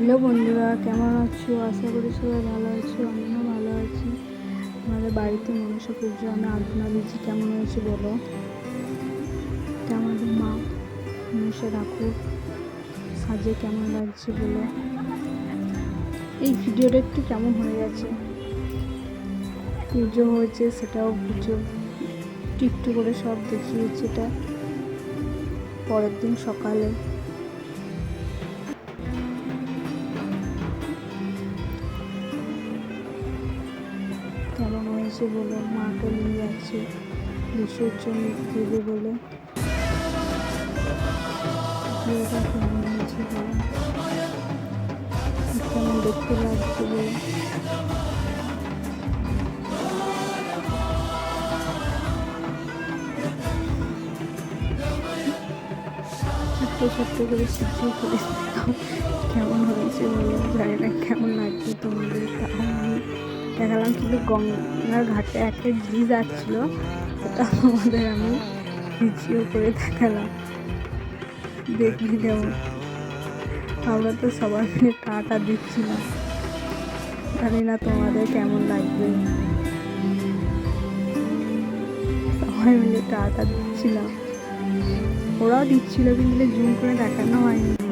Hello বন্ধুরা, কেমন আছো? আশা করি সবাই ভালো আছো, আমিও ভালো আছি। আমাদের বাড়িতে মনসা পুজো, আমি আলপনা দিচ্ছি, কেমন হয়েছে বলো? আমাদের মা, মনসা ঠাকুর। সাজে কেমন লাগছে বলো? এই ভিডিওটা একটু কেমন হয়ে গেছে? পুজো হয়েছে, সেটাও পুজো। একটু করে সব দেখিয়েছে এটা। পরের দিন সকালে। কেমন হয়েছে বলে মাকে নিয়ে যাচ্ছে। বিসর্জন দেবে বলে। ভিডিওটা কেমন হয়েছে বলো? কেমন দেখতে লাগছে বলে? ছোট্ট ছোট্ট করে শিখিয়ে করে কেমন হয়েছে বলে? জানি না কেমন লাগছে তোমাদের। দেখালাম কিন্তু গঙ্গার ঘাটে একটা ব্রিজ যাচ্ছিল সেটা আমাদের আমি ভিডিও করে দেখালাম। দেখলি যেমন আমরা তো সবাই মিলে টাটা দিচ্ছিলাম। জানি না তোমাদের কেমন লাগবে। সবাই মিলে টাটা দিচ্ছিলাম। ওরাও দিচ্ছিল কিন্তু জুম করে দেখানো হয়নি।